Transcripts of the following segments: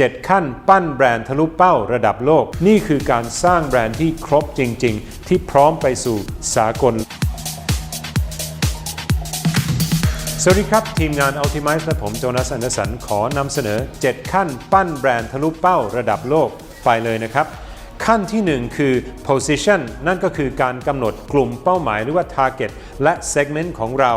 7 ขั้นปั้นแบรนด์ทะลุเป้าระดับโลก นี่คือการสร้างแบรนด์ที่ครบจริง ๆ ที่พร้อมไปสู่สากล สวัสดีครับ ทีมงาน Optimize และผมโจนัสอันเดอร์สันขอนำเสนอ 7 ขั้นปั้นแบรนด์ทะลุเป้าระดับโลกไปเลยนะครับ ขั้นที่ 1 คือ position นั่นก็คือการกำหนดกลุ่มเป้าหมายหรือว่า target และ segment ของเรา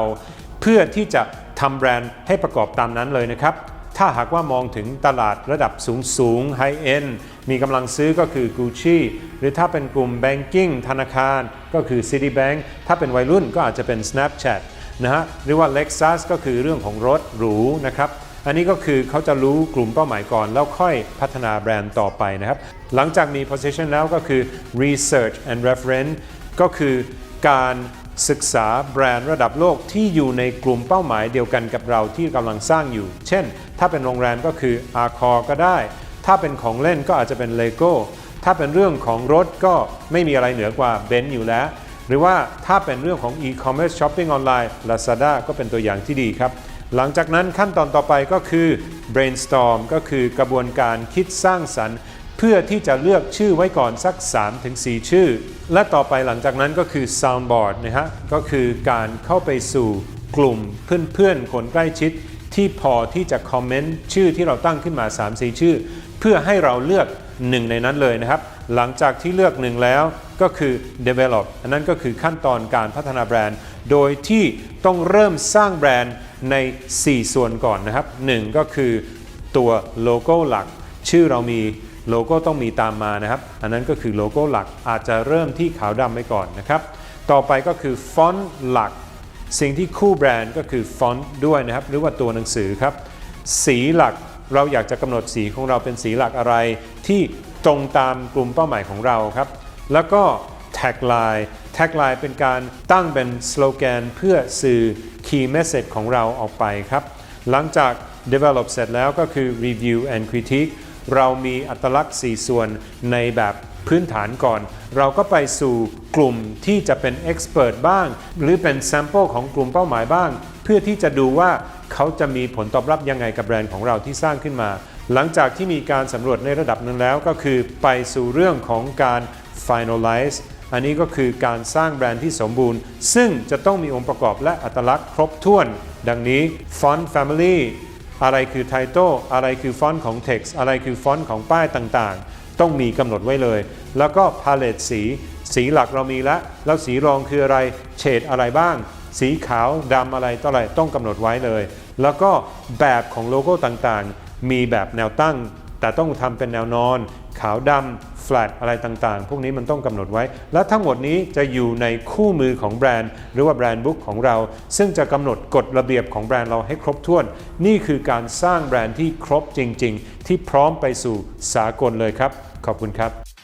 เพื่อที่จะทำแบรนด์ให้ประกอบตามนั้นเลยนะครับ ถ้าหากว่ามองถึงตลาดระดับสูงสูง high end มีกำลังซื้อก็คือ Gucci หรือถ้าเป็นกลุ่ม banking ธนาคารก็คือ Citibank ถ้าเป็นวัยรุ่นก็อาจจะเป็น Snapchat นะฮะหรือว่า Lexus ก็คือเรื่องของรถหรูนะครับอันนี้ก็คือเขาจะรู้กลุ่มเป้าหมายก่อน แล้วค่อยพัฒนาแบรนด์ต่อไปนะครับ หลังจากมี position แล้วก็คือ research and reference ก็คือการ ศึกษาแบรนด์ระดับโลกที่อยู่ในกลุ่มเป้าหมายเดียวกันกับเราที่กำลังสร้างอยู่ เช่น ถ้าเป็นโรงแรมก็คือ Accor ก็ได้ ถ้าเป็นของเล่นก็อาจจะเป็น Lego ถ้าเป็นเรื่องของรถก็ไม่มีอะไรเหนือกว่า b e n z อยู่แล้ว หรือว่าถ้าเป็นเรื่องของ e-commerce shopping online Lazada ก็เป็นตัวอย่างที่ดีครับ หลังจากนั้นขั้นตอนต่อไปก็คือ brainstorm ก็คือกระบวนการคิดสร้างสรรค์ เพื่อที่จะเลือกชื่อไว้ก่อนสัก 3-4 ชื่อ และต่อไปหลังจากนั้นก็คือ soundboard นะฮะ ก็คือการเข้าไปสู่กลุ่มเพื่อนๆ คนใกล้ชิด ที่พอที่จะคอมเมนต์ชื่อที่เราตั้งขึ้นมา 3-4 ชื่อ เพื่อให้เราเลือกหนึ่งในนั้นเลยนะครับ หลังจากที่เลือกหนึ่งแล้วก็คือ develop อันนั้นก็คือขั้นตอนการพัฒนาแบรนด์ โดยที่ต้องเริ่มสร้างแบรนด์ใน 4 ส่วนก่อนนะครับ 1 ก็คือตัวโลโก้หลัก ชื่อเรามี โลโก้ต้องมีตามมานะครับ อันนั้นก็คือโลโก้หลักอาจจะเริ่มที่ขาวดำไว้ก่อนนะครับ ต่อไปก็คือฟอนต์หลัก สิ่งที่คู่แบรนด์ก็คือฟอนต์ด้วยนะครับ หรือว่าตัวหนังสือครับ สีหลักเราอยากจะกำหนดสีของเราเป็นสีหลักอะไร ที่ตรงตามกลุ่มเป้าหมายของเราครับ แล้วก็แท็กไลน์แท็กไลน์เป็นการตั้งเป็นสโลแกนเพื่อสื่อ Key Message ของเราออกไปครับ หลังจาก develop เสร็จแล้วก็คือ review and critique เรามีอัตลักษณ์ 4 ส่วนในแบบพื้นฐานก่อน เราก็ไปสู่กลุ่มที่จะเป็น expert บ้าง หรือเป็น sample ของกลุ่มเป้าหมายบ้าง เพื่อที่จะดูว่าเขาจะมีผลตอบรับยังไงกับแบรนด์ของเราที่สร้างขึ้นมา หลังจากที่มีการสำรวจในระดับหนึงแล้วก็คือไปสู่เรื่องของการ finalize อันนี้ก็คือการสร้างแบรนด์ที่สมบูรณ์ ซึ่งจะต้องมีองค์ประกอบและอัตลักษณ์ครบถ้วน ดังนี้ font family อะไรคือ title อะไรคือฟอนต์ของ text อะไรคือฟอนต์ของป้ายต่างๆ ต้องมีกำหนดไว้เลย แล้วก็ palette สี สีหลักเรามีแล้ว แล้วสีรองคืออะไรเฉดอะไรบ้าง สีขาวดำอะไรต่ออะไรต้องกำหนดไว้เลย แล้วก็แบบของโลโก้ต่างๆ มีแบบแนวตั้ง แต่ต้องทำเป็นแนวนอน ขาวดำ flat อะไรต่างๆ พวกนี้มันต้องกำหนดไว้ และทั้งหมดนี้จะอยู่ในคู่มือของแบรนด์ หรือว่าแบรนด์บุ๊กของเรา ซึ่งจะกำหนดกฎระเบียบของแบรนด์เราให้ครบถ้วน นี่คือการสร้างแบรนด์ที่ครบจริง ๆ ที่พร้อมไปสู่สากลเลยครับ ขอบคุณครับ